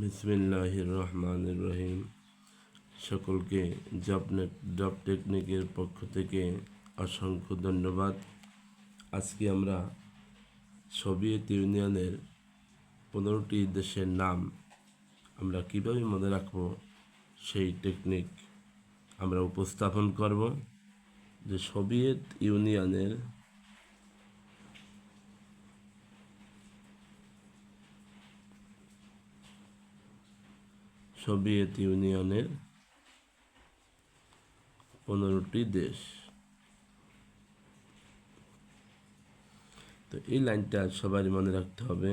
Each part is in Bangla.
বিসমিল্লাহ রহমান রহিম সকলকে জব জব টেকনিকের পক্ষ থেকে অসংখ্য ধন্যবাদ। আজকে আমরা সোভিয়েত ইউনিয়নের পনেরোটি দেশের নাম আমরা কীভাবে মনে রাখব, সেই টেকনিক আমরা উপস্থাপন করব। যে সোভিয়েত ইউনিয়নের সোভিয়েত ইউনিয়নের পনেরোটি দেশ। তো এই লাইনটা সবারই মনে রাখতে হবে।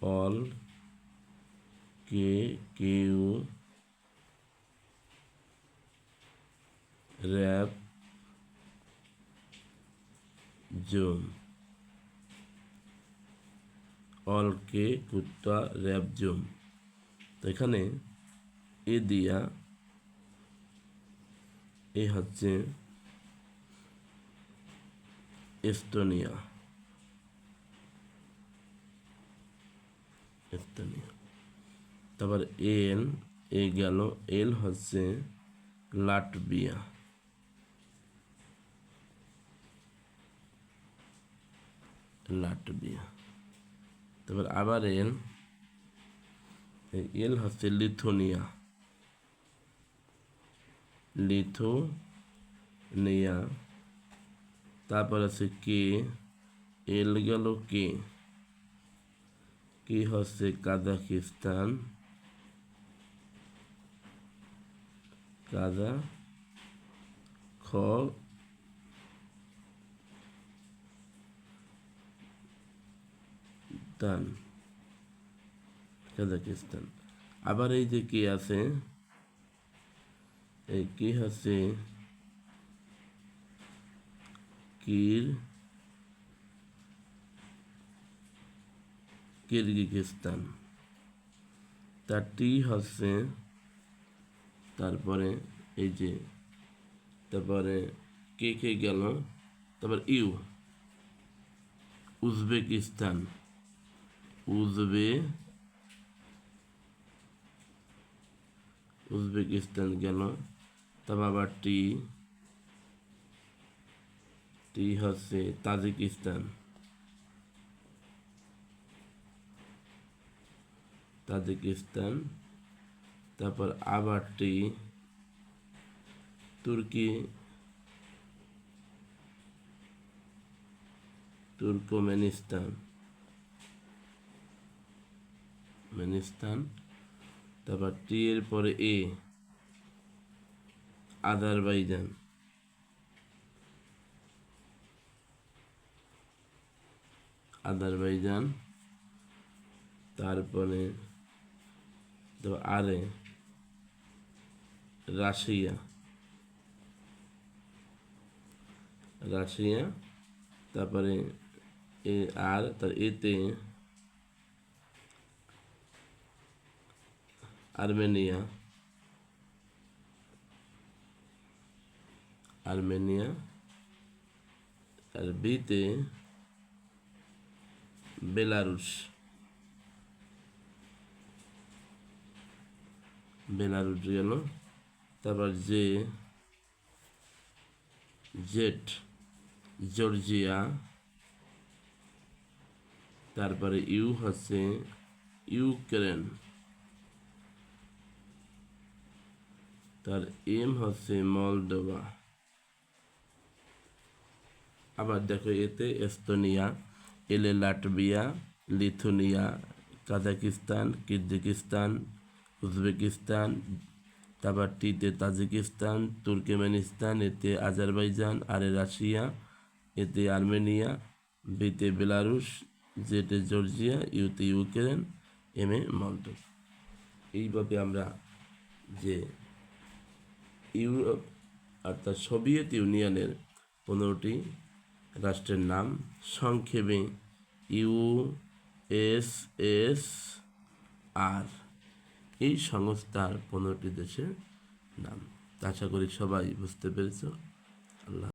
অল, কে, কেউ র্যাপ জোন। অল কে কুত্তা র্যাপ জোন তো এখানে এ দিয়া এ হচ্ছে এস্তোনিয়া। এস্তোনিয়া। তারপর এল এ গেল, এল হচ্ছে লাটবিয়া লাটবিয়া তারপর আবার এল এল হচ্ছে লিথুনিয়া। লিথুনিয়া। তারপর আছে কে, এল গেল কে? কি হচ্ছে কাজাকিস্তান কাজা খ দান কাজাকিস্তান। আবার এই যে কি আছে? এই কি হচ্ছে কির, কিরগিজস্তান। তার টি হচ্ছে, তারপরে এই যে, তারপরে কে কে গেল? তারপর ইউ, উজবেকিস্তান। উজবে উজবেকিস্তান গেল তারপর আবার টি টি হচ্ছে তাজিকিস্তান তাজিকিস্তান তারপর আবার টি তুর্কি তুর্কমেনিস্তান মেনিস্তান তারপর টি এর পরে এ, আজারবাইজান। আজারবাইজান, তারপরে আরে রাশিয়া। রাশিয়া, তারপরে এ আর, তার এতে আর্মেনিয়া আর্মেনিয়া আর বিতে বেলারুস বেলারুস গেল তারপর যে জেট জর্জিয়া তারপরে ইউ হচ্ছে ইউক্রেন তার এম হচ্ছে মলডোভা আবার দেখো, এতে Estonia, L Latvia, Lithuania, Kazakhstan, Kyrgyzstan, Uzbekistan, তারপর টিতে তাজিকিস্তান, তুর্কমেনিস্তান, এতে আজারবাইজান, আরে রাশিয়া, এতে আর্মেনিয়া, বিতে বেলারুশ, জেটে জর্জিয়া, ইউতে ইউক্রেন, এম এ মলদোভ এইভাবে আমরা যে ইউরোপ অর্থাৎ সোভিয়েত ইউনিয়নের পনেরোটি রাষ্ট্রের নাম সংক্ষেপে ইউ এস এস আর। এই সংস্থার পনেরোটি দেশের নাম। আশা করি সবাই বুঝতে পেরেছ। আল্লাহ